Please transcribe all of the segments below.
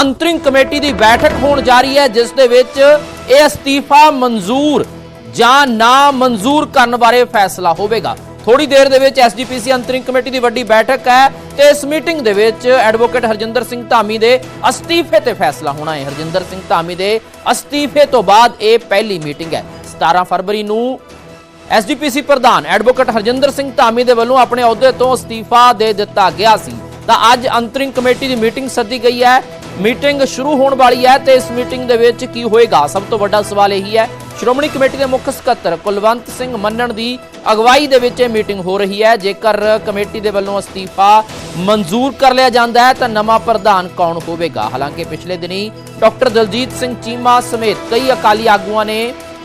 Interim committee ਦੀ ਬੈਠਕ ਹੋਣ ਜਾ ਰਹੀ ਹੈ, ਜਿਸ ਦੇ ਵਿੱਚ ਇਹ ਅਸਤੀਫਾ ਮਨਜ਼ੂਰ ਜਾਂ ਨਾ ਮਨਜ਼ੂਰ ਕਰਨ ਬਾਰੇ ਫੈਸਲਾ ਹੋਵੇਗਾ। ਥੋੜੀ ਦੇਰ ਦੇ ਵਿੱਚ ਐਸਜੀਪੀਸੀ ਅੰਤਰਿੰਗ ਕਮੇਟੀ ਦੀ ਵੱਡੀ ਬੈਠਕ ਹੈ ਤੇ ਇਸ ਮੀਟਿੰਗ ਦੇ ਵਿੱਚ ਐਡਵੋਕੇਟ ਹਰਜਿੰਦਰ ਸਿੰਘ ਧਾਮੀ ਦੇ ਅਸਤੀਫੇ ਤੇ ਫੈਸਲਾ ਹੋਣਾ ਹੈ। ਹਰਜਿੰਦਰ ਸਿੰਘ ਧਾਮੀ ਦੇ ਅਸਤੀਫੇ ਤੋਂ ਬਾਅਦ ਇਹ ਪਹਿਲੀ ਮੀਟਿੰਗ ਹੈ। 17 ਫਰਵਰੀ ਨੂੰ ਐਸਡੀਪੀਸੀ ਪ੍ਰਧਾਨ ਐਡਵੋਕੇਟ ਹਰਜਿੰਦਰ ਸਿੰਘ ਧਾਮੀ ਦੇ ਵੱਲੋਂ ਆਪਣੇ ਅਹੁਦੇ ਤੋਂ ਅਸਤੀਫਾ ਦੇ ਦਿੱਤਾ ਗਿਆ ਸੀ। ਤਾਂ ਅੱਜ ਅੰਤਰਿੰਗ ਕਮੇਟੀ ਦੀ ਮੀਟਿੰਗ ਸੱਦੀ ਗਈ ਹੈ। ਮੀਟਿੰਗ ਸ਼ੁਰੂ ਹੋਣ ਵਾਲੀ ਹੈ ਤੇ ਇਸ ਮੀਟਿੰਗ ਦੇ ਵਿੱਚ ਕੀ ਹੋਏਗਾ? ਸਭ ਤੋਂ ਵੱਡਾ ਸਵਾਲ ਇਹੀ ਹੈ। ਸ਼੍ਰੋਮਣੀ ਕਮੇਟੀ ਦੇ ਮੁੱਖ ਸਕੱਤਰ ਕੁਲਵੰਤ ਸਿੰਘ ਮੰਨਣ ਦੀ ਅਗਵਾਈ ਦੇ ਵਿੱਚ ਇਹ ਮੀਟਿੰਗ ਹੋ ਰਹੀ ਹੈ। ਜੇਕਰ ਕਮੇਟੀ ਦੇ ਵੱਲੋਂ ਅਸਤੀਫਾ ਮਨਜ਼ੂਰ ਕਰ ਲਿਆ ਜਾਂਦਾ ਹੈ, ਤਾਂ ਨਵਾਂ ਪ੍ਰਧਾਨ ਕੌਣ ਹੋਵੇਗਾ? ਹਾਲਾਂਕਿ ਪਿਛਲੇ ਦਿਨੀ ਡਾਕਟਰ ਦਲਜੀਤ ਸਿੰਘ ਚੀਮਾ ਸਮੇਤ ਕਈ ਅਕਾਲੀ ਆਗੂਆਂ ਨੇ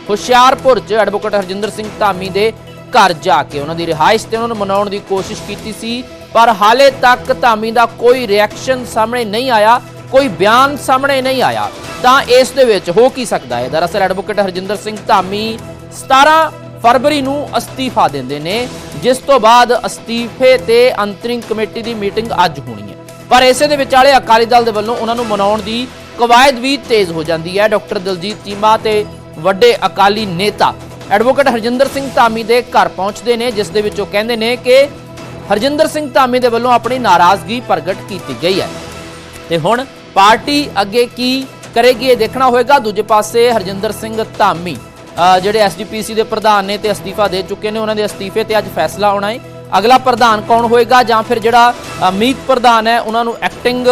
ਹੁਸ਼ਿਆਰਪੁਰ 'ਚ ਐਡਵੋਕੇਟ ਹਰਜਿੰਦਰ ਸਿੰਘ ਧਾਮੀ ਦੇ ਘਰ ਜਾ ਕੇ ਉਹਨਾਂ ਦੀ ਰਿਹਾਇਸ਼ ਤੇ ਉਹਨਾਂ ਨੂੰ ਮਨਾਉਣ ਦੀ ਕੋਸ਼ਿਸ਼ ਕੀਤੀ ਸੀ, ਪਰ ਹਾਲੇ ਤੱਕ ਧਾਮੀ ਦਾ ਕੋਈ ਰਿਐਕਸ਼ਨ ਸਾਹਮਣੇ ਨਹੀਂ ਆਇਆ। ਕੋਈ ਬਿਆਨ ਸਾਹਮਣੇ ਨਹੀਂ ਆਇਆ, ਤਾਂ ਇਸ ਦੇ ਵਿੱਚ ਹੋ ਕੀ ਸਕਦਾ ਹੈ? ਦਰਅਸਲ ਐਡਵੋਕੇਟ ਹਰਜਿੰਦਰ ਸਿੰਘ ਧਾਮੀ 17 ਫਰਵਰੀ ਨੂੰ ਅਸਤੀਫਾ ਦਿੰਦੇ ਨੇ, ਜਿਸ ਤੋਂ ਬਾਅਦ ਅਸਤੀਫੇ ਤੇ ਅੰਤਰਿਮ ਕਮੇਟੀ ਦੀ ਮੀਟਿੰਗ ਅੱਜ ਹੋਣੀ ਹੈ। ਪਰ ਇਸੇ ਦੇ ਵਿਚਾਲੇ ਅਕਾਲੀ ਦਲ ਦੇ ਵੱਲੋਂ ਉਹਨਾਂ ਨੂੰ ਮਨਾਉਣ ਦੀ ਕਵਾਇਦ ਵੀ ਤੇਜ਼ ਹੋ ਜਾਂਦੀ ਹੈ। ਡਾਕਟਰ ਦਲਜੀਤ ਚੀਮਾ ਤੇ ਵੱਡੇ ਅਕਾਲੀ ਨੇਤਾ ਐਡਵੋਕੇਟ ਹਰਜਿੰਦਰ ਸਿੰਘ ਧਾਮੀ ਦੇ ਘਰ ਪਹੁੰਚਦੇ ਨੇ, ਜਿਸ ਦੇ ਵਿੱਚ ਉਹ ਕਹਿੰਦੇ ਨੇ ਕਿ ਹਰਜਿੰਦਰ ਸਿੰਘ ਧਾਮੀ ਦੇ ਵੱਲੋਂ ਆਪਣੀ ਨਾਰਾਜ਼ਗੀ ਪ੍ਰਗਟ ਕੀਤੀ ਗਈ ਹੈ। ਤੇ ਹੁਣ ਪਾਰਟੀ ਅੱਗੇ ਕੀ ਕਰੇਗੀ ਇਹ ਦੇਖਣਾ ਹੋਏਗਾ। ਦੂਜੇ ਪਾਸੇ ਹਰਜਿੰਦਰ ਸਿੰਘ ਧਾਮੀ ਅ, ਜਿਹੜੇ ਐਸਡੀਪੀਸੀ ਦੇ ਪ੍ਰਧਾਨ ਨੇ ਤੇ ਅਸਤੀਫਾ ਦੇ ਚੁੱਕੇ ਨੇ ਉਹਨਾਂ ਦੇ ਅਸਤੀਫੇ ਤੇ ਅੱਜ ਫੈਸਲਾ ਆਉਣਾ ਹੈ। ਅਗਲਾ ਪ੍ਰਧਾਨ ਕੌਣ ਹੋਏਗਾ ਜਾਂ ਫਿਰ ਜਿਹੜਾ ਮੀਤ ਪ੍ਰਧਾਨ ਹੈ ਉਹਨਾਂ ਨੂੰ ਐਕਟਿੰਗ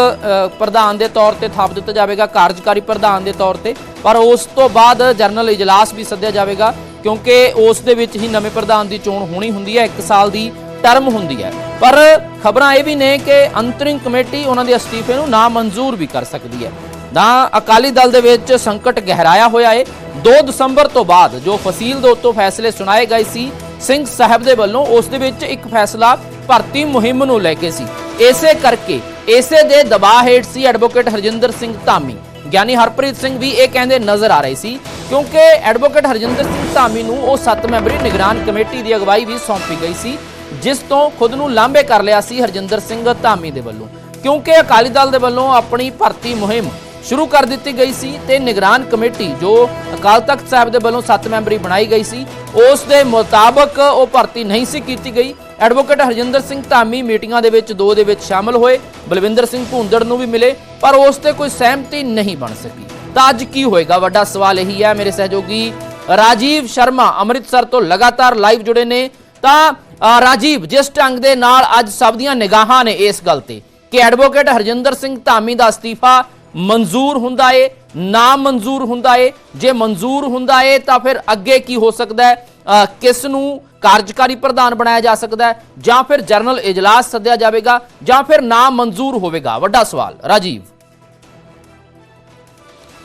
ਪ੍ਰਧਾਨ ਦੇ ਤੌਰ ਤੇ ਥਾਪ ਦਿੱਤਾ ਜਾਵੇਗਾ ਕਾਰਜਕਾਰੀ ਪ੍ਰਧਾਨ ਦੇ ਤੌਰ ਤੇ। ਪਰ ਉਸ ਤੋਂ ਬਾਅਦ ਜਨਰਲ ਇਜਲਾਸ ਵੀ ਸੱਦਿਆ ਜਾਵੇਗਾ ਕਿਉਂਕਿ ਉਸ ਦੇ ਵਿੱਚ ਹੀ ਨਵੇਂ ਪ੍ਰਧਾਨ ਦੀ ਚੋਣ ਹੋਣੀ ਹੁੰਦੀ ਹੈ। 1 ਸਾਲ ਦੀ ਟਰਮ ਹੁੰਦੀ ਹੈ। ਪਰ ਖਬਰਾਂ ਇਹ ਵੀ ਨੇ ਕਿ ਅੰਤਰਿੰਗ ਕਮੇਟੀ ਉਹਨਾਂ ਦੇ ਅਸਤੀਫੇ ਨੂੰ ਨਾ ਮਨਜ਼ੂਰ ਵੀ ਕਰ ਸਕਦੀ ਹੈ। ਨਾ ਅਕਾਲੀ ਦਲ ਦੇ ਵਿੱਚ ਸੰਕਟ ਗਹਿਰਾਇਆ ਹੋਇਆ ਏ। 2 ਦਸੰਬਰ ਤੋਂ ਬਾਅਦ ਜੋ ਫਸੀਲ ਦੇ ਉੱਤੋਂ ਫੈਸਲੇ ਸੁਣਾਏ ਗਏ ਸੀ, ਸਿੰਘ ਸਾਹਿਬ ਦੇ ਵੱਲੋਂ ਉਸ ਦੇ ਵਿੱਚ ਇੱਕ ਫੈਸਲਾ ਭਰਤੀ ਮੁਹਿੰਮ ਨੂੰ ਲੈ ਕੇ ਸੀ। ਇਸੇ ਕਰਕੇ ਇਸੇ ਦੇ ਦਬਾਅ ਹੇਠ ਸੀ ਐਡਵੋਕੇਟ ਹਰਜਿੰਦਰ ਸਿੰਘ ਧਾਮੀ। ਗਿਆਨੀ ਹਰਪ੍ਰੀਤ ਸਿੰਘ ਵੀ ਇਹ ਕਹਿੰਦੇ ਨਜ਼ਰ ਆ ਰਹੇ ਸੀ, ਕਿਉਂਕਿ ਐਡਵੋਕੇਟ ਹਰਜਿੰਦਰ ਸਿੰਘ ਧਾਮੀ ਨੂੰ ਉਹ 7 ਮੈਂਬਰੀ ਨਿਗਰਾਨ ਕਮੇਟੀ ਦੀ ਅਗਵਾਈ ਵੀ ਸੌਂਪੀ ਗਈ ਸੀ। ਜਿਸ ਤੋਂ ਖੁਦ ਨੂੰ ਲਾਂਭੇ ਕਰ ਲਿਆ ਸੀ ਹਰਜਿੰਦਰ ਸਿੰਘ ਧਾਮੀ ਦੇ ਵੱਲੋਂ। ਕਿਉਂਕਿ ਅਕਾਲੀ ਦਲ ਦੇ ਵੱਲੋਂ ਆਪਣੀ ਭਰਤੀ ਮੁਹਿੰਮ ਸ਼ੁਰੂ ਕਰ ਦਿੱਤੀ ਗਈ ਸੀ ਤੇ ਨਿਗਰਾਨ ਕਮੇਟੀ ਜੋ ਅਕਾਲ ਤਖਤ ਸਾਹਿਬ ਦੇ ਵੱਲੋਂ 7 ਮੈਂਬਰੀ ਬਣਾਈ ਗਈ ਸੀ, ਉਸ ਦੇ ਮੁਤਾਬਕ ਉਹ ਭਰਤੀ ਨਹੀਂ ਸੀ ਕੀਤੀ ਗਈ। ਐਡਵੋਕੇਟ ਹਰਜਿੰਦਰ ਸਿੰਘ ਧਾਮੀ ਮੀਟਿੰਗਾਂ ਦੇ ਵਿੱਚ ਦੋ ਦੇ ਵਿੱਚ ਸ਼ਾਮਲ ਹੋਏ। ਬਲਵਿੰਦਰ ਸਿੰਘ ਭੁੰਦੜ ਨੂੰ ਵੀ ਮਿਲੇ, ਪਰ ਉਸ ਤੇ ਕੋਈ ਸਹਿਮਤੀ ਨਹੀਂ ਬਣ ਸਕੀ। ਤਾਂ ਅੱਜ ਕੀ ਹੋਏਗਾ? ਵੱਡਾ ਸਵਾਲ ਇਹੀ ਹੈ ਮੇਰੇ ਸਹਿਯੋਗੀ ਰਾਜੀਵ ਸ਼ਰਮਾ ਅੰਮ੍ਰਿਤਸਰ ਤੋਂ ਲਗਾਤਾਰ ਲਾਈਵ ਜੁੜੇ ਨੇ। ਤਾਂ ਰਾਜੀਵ, ਜਿਸ ਢੰਗ ਦੇ ਨਾਲ ਅੱਜ ਸਭ ਦੀਆਂ ਨਿਗਾਹਾਂ ਨੇ ਇਸ ਗੱਲ ਤੇ। ਕਿ ਐਡਵੋਕੇਟ ਹਰਜਿੰਦਰ ਸਿੰਘ ਧਾਮੀ ਦਾ ਅਸਤੀਫਾ ਮਨਜ਼ੂਰ ਹੁੰਦਾ ਏ, ਨਾ ਮਨਜ਼ੂਰ ਹੁੰਦਾ ਏ, ਜੇ ਮਨਜ਼ੂਰ ਹੁੰਦਾ ਏ ਤਾਂ ਫਿਰ ਅੱਗੇ ਕੀ ਹੋ ਸਕਦਾ ਹੈ? ਕਿਸ ਨੂੰ ਕਾਰਜਕਾਰੀ ਪ੍ਰਧਾਨ ਬਣਾਇਆ ਜਾ ਸਕਦਾ ਹੈ? ਜਾਂ ਫਿਰ ਜਨਰਲ ਇਜਲਾਸ ਸੱਦਿਆ ਜਾਵੇਗਾ, ਜਾਂ ਫਿਰ ਨਾ ਮਨਜ਼ੂਰ ਹੋਵੇਗਾ? ਵੱਡਾ ਸਵਾਲ, ਰਾਜੀਵ।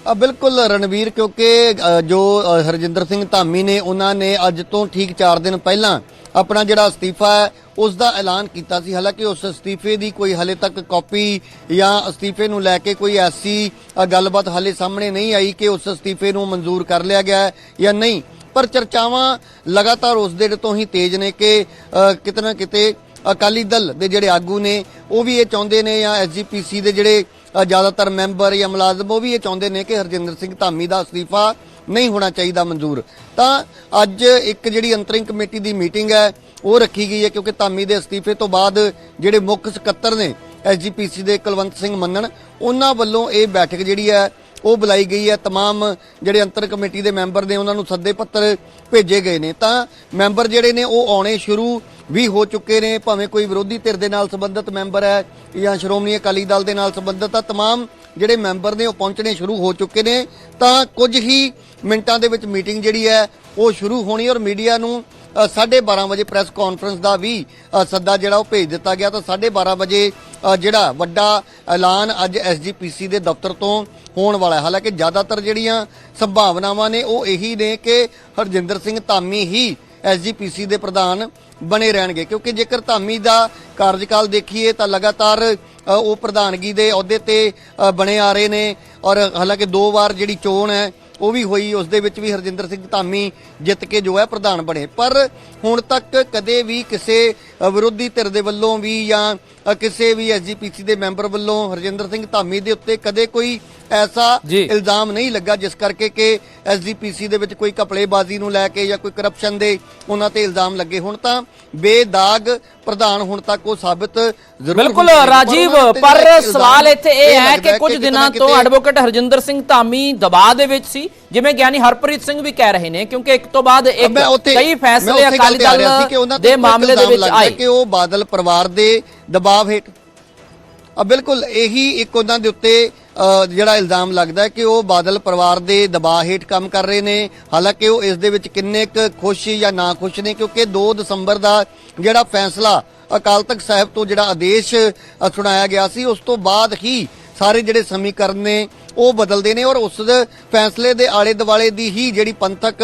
ਆ ਬਿਲਕੁਲ ਰਣਵੀਰ, ਕਿਉਂਕਿ ਜੋ ਹਰਜਿੰਦਰ ਸਿੰਘ ਧਾਮੀ ਨੇ, ਉਹਨਾਂ ਨੇ ਅੱਜ ਤੋਂ ਠੀਕ 4 ਦਿਨ ਪਹਿਲਾਂ ਆਪਣਾ ਜਿਹੜਾ ਅਸਤੀਫਾ ਹੈ ਉਸ ਦਾ ਐਲਾਨ ਕੀਤਾ ਸੀ। ਹਾਲਾਂਕਿ ਉਸ ਅਸਤੀਫੇ ਦੀ ਕੋਈ ਹਲੇ ਤੱਕ ਕਾਪੀ ਜਾਂ ਅਸਤੀਫੇ ਨੂੰ ਲੈ ਕੇ ਕੋਈ ਐਸੀ ਗੱਲਬਾਤ ਹਲੇ ਸਾਹਮਣੇ ਨਹੀਂ ਆਈ ਕਿ ਉਸ ਅਸਤੀਫੇ ਨੂੰ ਮਨਜ਼ੂਰ ਕਰ ਲਿਆ ਗਿਆ ਹੈ ਜਾਂ ਨਹੀਂ। ਪਰ ਚਰਚਾਵਾਂ ਲਗਾਤਾਰ ਉਸ ਦੇ ਤੋਂ ਹੀ ਤੇਜ਼ ਨੇ ਕਿ ਅ, ਕਿਤੇ ਨਾ ਕਿਤੇ ਅਕਾਲੀ ਦਲ ਦੇ ਜਿਹੜੇ ਆਗੂ ਨੇ ਉਹ ਵੀ ਇਹ ਚਾਹੁੰਦੇ ਨੇ ਜਾਂ ਐਸਜੀਪੀਸੀ ਦੇ ਜਿਹੜੇ ਜ਼ਿਆਦਾਤਰ ਮੈਂਬਰ ਜਾਂ ਮੁਲਾਜ਼ਮ ਉਹ ਵੀ ਇਹ ਚਾਹੁੰਦੇ ਨੇ ਕਿ ਹਰਜਿੰਦਰ ਸਿੰਘ ਧਾਮੀ ਦਾ ਅਸਤੀਫਾ ਨਹੀਂ ਹੋਣਾ ਚਾਹੀਦਾ ਮਨਜ਼ੂਰ ਤਾਂ ਅੱਜ ਇੱਕ ਜਿਹੜੀ ਅੰਤਰਿਮ ਕਮੇਟੀ ਦੀ ਮੀਟਿੰਗ ਹੈ ਉਹ ਰੱਖੀ ਗਈ ਹੈ ਕਿਉਂਕਿ ਧਾਮੀ ਦੇ ਅਸਤੀਫੇ ਤੋਂ ਬਾਅਦ ਜਿਹੜੇ ਮੁੱਖ ਸਕੱਤਰ ਨੇ ਐਸਜੀਪੀਸੀ ਦੇ ਕੁਲਵੰਤ ਸਿੰਘ ਮੰਨਣ ਉਹਨਾਂ ਵੱਲੋਂ ਇਹ ਬੈਠਕ ਜਿਹੜੀ ਹੈ ਉਹ ਬੁਲਾਈ ਗਈ ਹੈ तमाम ਜਿਹੜੇ ਅੰਤਰ ਕਮੇਟੀ ਦੇ ਮੈਂਬਰ ਨੇ ਉਹਨਾਂ ਨੂੰ ਸੱਦੇ ਪੱਤਰ ਭੇਜੇ ਗਏ ਨੇ ਤਾਂ ਮੈਂਬਰ ਜਿਹੜੇ ਨੇ ਉਹ ਆਉਣੇ ਸ਼ੁਰੂ ਵੀ ਹੋ ਚੁੱਕੇ ਨੇ ਭਾਵੇਂ ਕੋਈ ਵਿਰੋਧੀ ਧਿਰ ਦੇ ਨਾਲ ਸੰਬੰਧਿਤ ਮੈਂਬਰ ਹੈ ਜਾਂ ਸ਼੍ਰੋਮਣੀ ਅਕਾਲੀ ਦਲ ਦੇ ਨਾਲ ਸੰਬੰਧਿਤ ਆ तमाम ਜਿਹੜੇ ਮੈਂਬਰ ਨੇ ਉਹ ਪਹੁੰਚਣੇ ਸ਼ੁਰੂ ਹੋ ਚੁੱਕੇ ਨੇ ਤਾਂ ਕੁਝ ਹੀ ਮਿੰਟਾਂ ਦੇ ਵਿੱਚ ਮੀਟਿੰਗ ਜਿਹੜੀ ਹੈ ਉਹ ਸ਼ੁਰੂ ਹੋਣੀ ਔਰ ਮੀਡੀਆ ਨੂੰ ਅ, 12:30 ਵਜੇ ਪ੍ਰੈਸ ਕਾਨਫਰੰਸ ਦਾ ਵੀ ਸੱਦਾ ਜਿਹੜਾ ਉਹ ਭੇਜ ਦਿੱਤਾ ਗਿਆ। ਤਾਂ 12:30 ਵਜੇ ਜਿਹੜਾ ਵੱਡਾ ਐਲਾਨ ਅੱਜ ਐਸਜੀਪੀਸੀ ਦੇ ਦਫ਼ਤਰ ਤੋਂ ਹੋਣ ਵਾਲਾ ਹੈ। ਹਾਲਾਂਕਿ ਜ਼ਿਆਦਾਤਰ ਜਿਹੜੀਆਂ ਸੰਭਾਵਨਾਵਾਂ ਨੇ ਉਹ ਇਹੀ ਨੇ ਕਿ ਹਰਜਿੰਦਰ ਸਿੰਘ ਧਾਮੀ ਹੀ ਐਸਜੀਪੀਸੀ ਦੇ ਪ੍ਰਧਾਨ ਬਣੇ ਰਹਿਣਗੇ। ਕਿਉਂਕਿ ਜੇਕਰ ਧਾਮੀ ਦਾ ਕਾਰਜਕਾਲ ਦੇਖੀਏ ਤਾਂ ਲਗਾਤਾਰ ਉਹ ਪ੍ਰਧਾਨਗੀ ਦੇ ਅਹੁਦੇ ਤੇ ਬਣੇ ਆ ਰਹੇ ਨੇ। ਔਰ ਹਾਲਾਂਕਿ ਦੋ ਵਾਰ ਜਿਹੜੀ ਚੋਣ ਹੈ, ਉਹ ਵੀ ਹੋਈ। ਉਸ ਦੇ ਵਿੱਚ ਵੀ ਹਰਜਿੰਦਰ ਸਿੰਘ ਧਾਮੀ ਜਿੱਤ ਕੇ ਜੋ ਹੈ ਪ੍ਰਧਾਨ ਬਣੇ। ਪਰ ਹੁਣ ਤੱਕ ਕਦੇ ਵੀ ਕਿਸੇ ਵਿਰੋਧੀ ਧਿਰ ਦੇ ਵੱਲੋਂ ਵੀ ਜਾਂ ਕਿਸੇ ਵੀ ਐਸਜੀਪੀਸੀ ਦੇ ਮੈਂਬਰ ਵੱਲੋਂ ਹਰਜਿੰਦਰ ਸਿੰਘ ਧਾਮੀ ਦੇ ਉੱਤੇ ਕਦੇ ਕੋਈ ਐਸਾ। ਇਲਜ਼ਾਮ ਨਹੀਂ ਲੱਗਾ ਜਿਸ ਕਰਕੇ ਕਿ ਐਸਜੀਪੀਸੀ ਦੇ ਵਿੱਚ ਕੋਈ ਘਪਲੇਬਾਜ਼ੀ ਨੂੰ ਲੈ ਕੇ ਜਾਂ ਕੋਈ ਕਰਪਸ਼ਨ ਦੇ ਉਹਨਾਂ ਤੇ ਇਲਜ਼ਾਮ ਲੱਗੇ ਹੁਣ ਤਾਂ ਬੇਦਾਗ ਪ੍ਰਧਾਨ ਹੁਣ ਤੱਕ ਉਹ ਸਾਬਤ ਜ਼ਰੂਰ ਬਿਲਕੁਲ ਰਾਜੀਵ ਪਰ ਸਵਾਲ ਇੱਥੇ ਇਹ ਹੈ ਕਿ ਕੁਝ ਦਿਨਾਂ ਤੋਂ ਐਡਵੋਕੇਟ ਹਰਜਿੰਦਰ ਸਿੰਘ ਧਾਮੀ ਦਬਾਅ ਦੇ ਵਿੱਚ ਸੀ ਜਿਵੇਂ ਗਿਆਨੀ ਹਰਪ੍ਰੀਤ ਸਿੰਘ ਵੀ ਕਹਿ ਰਹੇ ਨੇ ਕਿਉਂਕਿ ਇੱਕ ਤੋਂ ਬਾਅਦ ਇੱਕ ਕਈ ਫੈਸਲੇ ਅਕਾਲੀ ਦਲ ਦੇ ਮਾਮਲੇ ਦੇ ਵਿੱਚ ਆਏ। ਕਿ ਉਹ ਬਾਦਲ ਪਰਿਵਾਰ ਦੇ ਦਬਾਅ ਹੇਠ ਆ ਬਿਲਕੁਲ ਇਹੀ ਇੱਕ ਉਹਨਾਂ ਦੇ ਉੱਤੇ ਜਿਹੜਾ ਇਲਜ਼ਾਮ ਲੱਗਦਾ ਕਿ ਉਹ ਬਾਦਲ ਪਰਿਵਾਰ ਦੇ ਦਬਾਅ ਹੇਠ ਕੰਮ ਕਰ ਰਹੇ ਨੇ। ਹਾਲਾਂਕਿ ਉਹ ਇਸ ਦੇ ਵਿੱਚ ਕਿੰਨੇ ਕੁ ਖੁਸ਼ ਜਾਂ ਨਾ ਖੁਸ਼ ਨੇ ਕਿਉਂਕਿ 2 ਦਸੰਬਰ ਦਾ ਜਿਹੜਾ ਫੈਸਲਾ ਅਕਾਲ ਤਖਤ ਸਾਹਿਬ ਤੋਂ ਜਿਹੜਾ ਆਦੇਸ਼ ਸੁਣਾਇਆ ਗਿਆ ਸੀ ਉਸ ਤੋਂ ਬਾਅਦ ਹੀ ਸਾਰੇ ਜਿਹੜੇ ਸਮੀਕਰਨ ਨੇ ਉਹ ਬਦਲਦੇ ਨੇ ਔਰ ਉਸ ਫੈਸਲੇ ਦੇ ਆਲੇ ਦੁਆਲੇ ਦੀ ਹੀ ਜਿਹੜੀ ਪੰਥਕ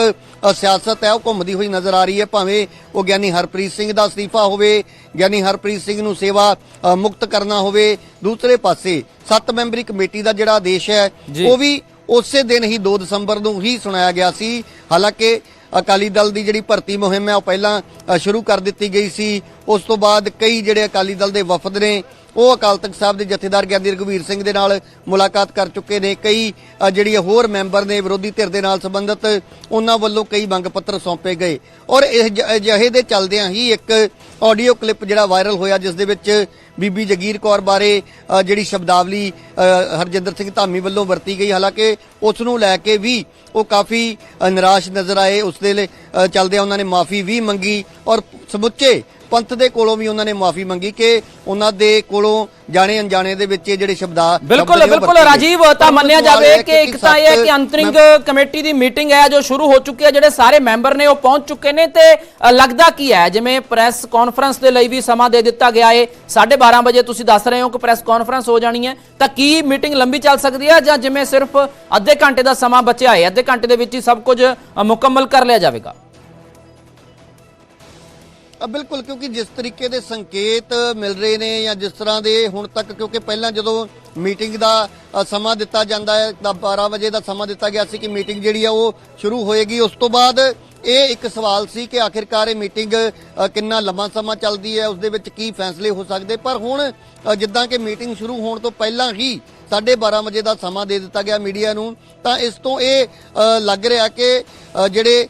ਸਿਆਸਤ ਹੈ ਉਹ ਘੁੰਮਦੀ ਹੋਈ ਨਜ਼ਰ ਆ ਰਹੀ ਹੈ। ਭਾਵੇਂ ਉਹ ਗਿਆਨੀ ਹਰਪ੍ਰੀਤ ਸਿੰਘ ਦਾ ਅਸਤੀਫਾ ਹੋਵੇ ਗਿਆਨੀ ਹਰਪ੍ਰੀਤ ਸਿੰਘ ਨੂੰ ਸੇਵਾ ਮੁਕਤ ਕਰਨਾ ਹੋਵੇ। ਦੂਸਰੇ ਪਾਸੇ ਸੱਤ ਮੈਂਬਰੀ ਕਮੇਟੀ ਦਾ ਜਿਹੜਾ ਆਦੇਸ਼ ਹੈ। ਉਹ ਵੀ ਉਸੇ ਦਿਨ ਹੀ 2 ਦਸੰਬਰ ਨੂੰ ਹੀ ਸੁਣਾਇਆ ਗਿਆ ਸੀ। ਹਾਲਾਂਕਿ ਅਕਾਲੀ ਦਲ ਦੀ ਜਿਹੜੀ ਭਰਤੀ ਮੁਹਿੰਮ ਹੈ ਉਹ ਪਹਿਲਾਂ ਸ਼ੁਰੂ ਕਰ ਦਿੱਤੀ ਗਈ ਸੀ। ਉਸ ਤੋਂ ਬਾਅਦ ਕਈ ਜਿਹੜੇ ਅਕਾਲੀ ਦਲ ਦੇ ਵਫਦ ਨੇ ਉਹ ਅਕਾਲ ਤਖਤ ਸਾਹਿਬ ਦੇ ਜਥੇਦਾਰ ਗਿਆਨੀ ਰਘਵੀਰ ਸਿੰਘ ਦੇ ਨਾਲ ਮੁਲਾਕਾਤ ਕਰ ਚੁੱਕੇ ਨੇ। ਕਈ ਅ, ਜਿਹੜੀ ਹੋਰ ਮੈਂਬਰ ਨੇ ਵਿਰੋਧੀ ਧਿਰ ਦੇ ਨਾਲ ਸੰਬੰਧਿਤ ਉਹਨਾਂ ਵੱਲੋਂ ਕਈ ਮੰਗ ਪੱਤਰ ਸੌਂਪੇ ਗਏ। ਔਰ ਇਹ ਜ- ਅਜਿਹੇ ਦੇ ਚੱਲਦਿਆਂ ਹੀ ਇੱਕ ਆਡੀਓ ਕਲਿੱਪ ਜਿਹੜਾ ਵਾਇਰਲ ਹੋਇਆ ਜਿਸ ਦੇ ਵਿੱਚ ਬੀਬੀ ਜਗੀਰ ਕੌਰ ਬਾਰੇ ਜਿਹੜੀ ਸ਼ਬਦਾਵਲੀ ਹਰਜਿੰਦਰ ਸਿੰਘ ਧਾਮੀ ਵੱਲੋਂ ਵਰਤੀ ਗਈ। ਹਾਲਾਂਕਿ ਉਸ ਨੂੰ ਲੈ ਕੇ ਵੀ ਉਹ ਕਾਫੀ ਨਿਰਾਸ਼ ਨਜ਼ਰ ਆਏ। ਉਸ ਦੇ ਲਈ ਉਹਨਾਂ ਨੇ ਮਾਫੀ ਵੀ ਮੰਗੀ ਔਰ ਸਮੁੱਚੇ ਪੰਥ ਦੇ ਕੋਲੋਂ ਵੀ ਉਹਨਾਂ ਨੇ ਮਾਫੀ ਮੰਗੀ ਕਿ ਉਹਨਾਂ ਦੇ ਕੋਲੋਂ ਜਾਣੇ ਅਣਜਾਣੇ ਦੇ ਵਿੱਚ ਇਹ ਜਿਹੜੇ ਸ਼ਬਦਾ ਬਿਲਕੁਲ ਬਿਲਕੁਲ। ਰਾਜੀਵ ਤਾਂ ਮੰਨਿਆ ਜਾਵੇ ਕਿ ਇੱਕ ਤਾਂ ਇਹ ਹੈ ਕਿ ਅੰਤਰਿੰਗ ਕਮੇਟੀ ਦੀ ਮੀਟਿੰਗ ਹੈ ਜੋ ਸ਼ੁਰੂ ਹੋ ਚੁੱਕੀ ਹੈ ਜਿਹੜੇ ਸਾਰੇ ਮੈਂਬਰ ਨੇ ਉਹ ਪਹੁੰਚ ਚੁੱਕੇ ਨੇ ਤੇ ਲੱਗਦਾ ਕੀ ਹੈ ਜਿਵੇਂ ਪ੍ਰੈਸ ਕਾਨਫਰੰਸ ਦੇ ਲਈ ਵੀ ਸਮਾਂ ਦੇ ਦਿੱਤਾ ਗਿਆ ਹੈ 12:30 ਵਜੇ ਤੁਸੀਂ ਦੱਸ ਰਹੇ ਹੋ ਕਿ ਪ੍ਰੈਸ ਕਾਨਫਰੰਸ ਹੋ ਜਾਣੀ ਹੈ ਤਾਂ ਕੀ ਮੀਟਿੰਗ ਲੰਬੀ ਚੱਲ ਸਕਦੀ ਹੈ ਜਾਂ ਜਿਵੇਂ ਸਿਰਫ ਅੱਧੇ ਘੰਟੇ ਦਾ ਸਮਾਂ ਬਚਿਆ ਹੈ ਅੱਧੇ ਘੰਟੇ ਦੇ ਵਿੱਚ ਹੀ ਸਭ ਕੁਝ ਮੁਕੰਮਲ ਕਰ ਲਿਆ ਜਾਵੇਗਾ ਬਿਲਕੁਲ, ਕਿਉਂਕਿ ਜਿਸ ਤਰੀਕੇ ਦੇ ਸੰਕੇਤ ਮਿਲ ਰਹੇ ਨੇ ਜਾਂ ਜਿਸ ਤਰ੍ਹਾਂ ਦੇ ਹੁਣ ਤੱਕ, ਕਿਉਂਕਿ ਪਹਿਲਾਂ ਜਦੋਂ ਮੀਟਿੰਗ ਦਾ ਸਮਾਂ ਦਿੱਤਾ ਜਾਂਦਾ ਹੈ, ਤਾਂ 12 ਵਜੇ ਦਾ ਸਮਾਂ ਦਿੱਤਾ ਗਿਆ ਸੀ ਕਿ ਮੀਟਿੰਗ ਜਿਹੜੀ ਆ ਉਹ ਸ਼ੁਰੂ ਹੋਏਗੀ। ਉਸ ਤੋਂ ਬਾਅਦ ਇਹ ਇੱਕ ਸਵਾਲ ਸੀ ਕਿ ਆਖਿਰਕਾਰ ਇਹ ਮੀਟਿੰਗ ਕਿੰਨਾ ਲੰਮਾ ਸਮਾਂ ਚੱਲਦੀ ਹੈ, ਉਸ ਦੇ ਵਿੱਚ ਕੀ ਫੈਸਲੇ ਹੋ ਸਕਦੇ? ਪਰ ਹੁਣ ਜਿੱਦਾਂ ਕਿ ਮੀਟਿੰਗ ਸ਼ੁਰੂ ਹੋਣ ਤੋਂ ਪਹਿਲਾਂ ਹੀ 12:30 ਵਜੇ ਦਾ ਸਮਾਂ ਦੇ ਦਿੱਤਾ ਗਿਆ ਮੀਡੀਆ ਨੂੰ, ਤਾਂ ਇਸ ਤੋਂ ਇਹ ਲੱਗ ਰਿਹਾ ਕਿ ਜਿਹੜੇ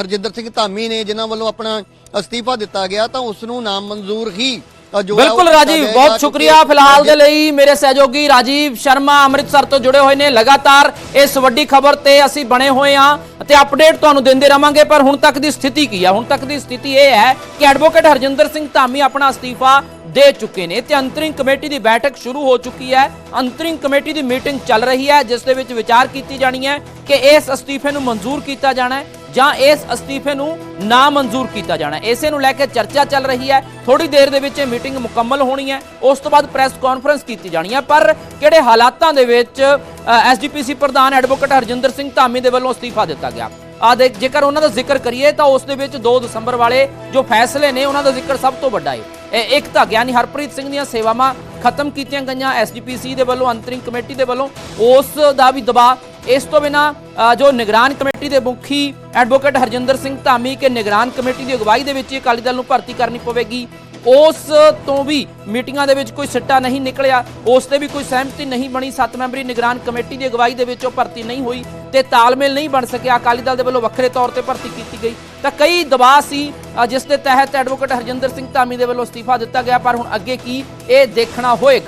ਹਰਜਿੰਦਰ ਸਿੰਘ ਧਾਮੀ ਨੇ ਜਿਨ੍ਹਾਂ ਵੱਲੋਂ ਆਪਣਾ ਅਸਤੀਫਾ ਦਿੱਤਾ ਗਿਆ ਤਾਂ ਉਸ ਨੂੰ ਨਾਮ ਮਨਜ਼ੂਰ ਹੀ ਬਿਲਕੁਲ ਰਾਜੀਵ ਬਹੁਤ ਸ਼ੁਕਰੀਆ ਫਿਲਹਾਲ ਦੇ ਲਈ ਮੇਰੇ ਸਹਿਯੋਗੀ ਰਾਜੀਵ ਸ਼ਰਮਾ ਅੰਮ੍ਰਿਤਸਰ ਤੋਂ ਜੁੜੇ ਹੋਏ ਨੇ। ਲਗਾਤਾਰ ਇਸ ਵੱਡੀ ਖਬਰ ਤੇ ਅਸੀਂ ਬਣੇ ਹੋਏ ਹਾਂ ਅਤੇ ਅਪਡੇਟ ਤੁਹਾਨੂੰ ਦਿੰਦੇ ਰਵਾਂਗੇ। ਪਰ ਹੁਣ ਤੱਕ ਦੀ ਸਥਿਤੀ ਕੀ ਹੈ ਹੁਣ ਤੱਕ ਦੀ ਸਥਿਤੀ ਇਹ ਹੈ ਕਿ ਐਡਵੋਕੇਟ ਹਰਜਿੰਦਰ ਸਿੰਘ ਧਾਮੀ ਆਪਣਾ ਅਸਤੀਫਾ ਦੇ ਚੁੱਕੇ ਨੇ ਤੇ ਅੰਤਰਿੰਗ ਕਮੇਟੀ ਦੀ ਬੈਠਕ ਸ਼ੁਰੂ ਹੋ ਚੁੱਕੀ ਹੈ। ਅੰਤਰਿੰਗ ਕਮੇਟੀ ਦੀ ਮੀਟਿੰਗ ਚੱਲ ਰਹੀ ਹੈ, ਜਿਸ ਦੇ ਵਿੱਚ ਵਿਚਾਰ ਕੀਤੀ ਜਾਣੀ ਹੈ ਕਿ ਇਸ ਅਸਤੀਫੇ ਨੂੰ ਮਨਜ਼ੂਰ ਕੀਤਾ ਜਾਣਾ ਹੈ ਜਾਂ ਇਸ ਅਸਤੀਫੇ ਨੂੰ ਨਾ ਮਨਜ਼ੂਰ ਕੀਤਾ ਜਾਣਾ ਇਸੇ ਨੂੰ ਲੈ ਕੇ ਚਰਚਾ ਚੱਲ ਰਹੀ ਹੈ। ਥੋੜੀ ਦੇਰ ਦੇ ਵਿੱਚ ਇਹ ਮੀਟਿੰਗ ਮੁਕੰਮਲ ਹੋਣੀ ਹੈ। ਉਸ ਤੋਂ ਬਾਅਦ ਪ੍ਰੈਸ ਕਾਨਫਰੰਸ ਕੀਤੀ ਜਾਣੀ ਹੈ। ਪਰ ਕਿਹੜੇ ਹਾਲਾਤਾਂ ਦੇ ਵਿੱਚ ਐਸਜੀਪੀਸੀ ਪ੍ਰਧਾਨ ਐਡਵੋਕੇਟ ਹਰਜਿੰਦਰ ਸਿੰਘ ਧਾਮੀ ਦੇ ਵੱਲੋਂ ਅਸਤੀਫਾ ਦਿੱਤਾ ਗਿਆ? ਆ ਦੇ ਜੇਕਰ ਉਹਨਾਂ ਦਾ ਜ਼ਿਕਰ ਕਰੀਏ ਤਾਂ ਉਸ ਦੇ ਵਿੱਚ 2 ਦਸੰਬਰ ਵਾਲੇ ਜੋ ਫੈਸਲੇ ਨੇ, ਉਹਨਾਂ ਦਾ ਜ਼ਿਕਰ ਸਭ ਤੋਂ ਵੱਡਾ ਹੈ ਇੱਕ ਤਾਂ ਗਿਆਨੀ ਹਰਪ੍ਰੀਤ ਸਿੰਘ ਦੀਆਂ ਸੇਵਾਵਾਂ ਖਤਮ ਕੀਤੀਆਂ ਗਈਆਂ ਐਸਜੀਪੀਸੀ ਦੇ ਵੱਲੋਂ, ਅੰਤਰਿੰਗ ਕਮੇਟੀ ਦੇ ਵੱਲੋਂ। ਉਸ ਦਾ ਵੀ ਦਬਾਅ। ਇਸ ਤੋਂ ਬਿਨਾ ਜੋ ਨਿਗਰਾਨ ਕਮੇਟੀ ਦੇ ਮੁਖੀ ਐਡਵੋਕੇਟ ਹਰਜਿੰਦਰ ਸਿੰਘ ਧਾਮੀ ਕੇ ਨਿਗਰਾਨ ਕਮੇਟੀ ਦੀ ਅਗਵਾਈ ਦੇ ਵਿੱਚ ਹੀ ਅਕਾਲੀ ਦਲ ਨੂੰ ਭਰਤੀ ਕਰਨੀ ਪਵੇਗੀ। ਉਸ ਤੋਂ ਵੀ ਮੀਟਿੰਗਾਂ ਦੇ ਵਿੱਚ ਕੋਈ ਸਿੱਟਾ ਨਹੀਂ ਨਿਕਲਿਆ, ਉਸ ਤੇ ਵੀ ਕੋਈ ਸਹਿਮਤੀ ਨਹੀਂ ਬਣੀ। ਸੱਤ ਮੈਂਬਰੀ ਨਿਗਰਾਨ ਕਮੇਟੀ ਦੀ ਅਗਵਾਈ ਦੇ ਵਿੱਚ ਉਹ ਭਰਤੀ ਨਹੀਂ ਹੋਈ ਤੇ ਤਾਲਮੇਲ ਨਹੀਂ ਬਣ ਸਕਿਆ। ਅਕਾਲੀ ਦਲ ਦੇ ਵੱਲੋਂ ਵੱਖਰੇ ਤੌਰ ਤੇ ਭਰਤੀ ਕੀਤੀ ਗਈ। ਤਾਂ ਕਈ ਦਬਾਅ ਸੀ ਜਿਸ ਦੇ ਤਹਿਤ ਐਡਵੋਕੇਟ ਹਰਜਿੰਦਰ ਸਿੰਘ ਧਾਮੀ ਦੇ ਵੱਲੋਂ ਅਸਤੀਫਾ ਦਿੱਤਾ ਗਿਆ, ਪਰ ਹੁਣ ਅੱਗੇ ਕੀ ਇਹ ਦੇਖਣਾ ਹੋਏਗਾ?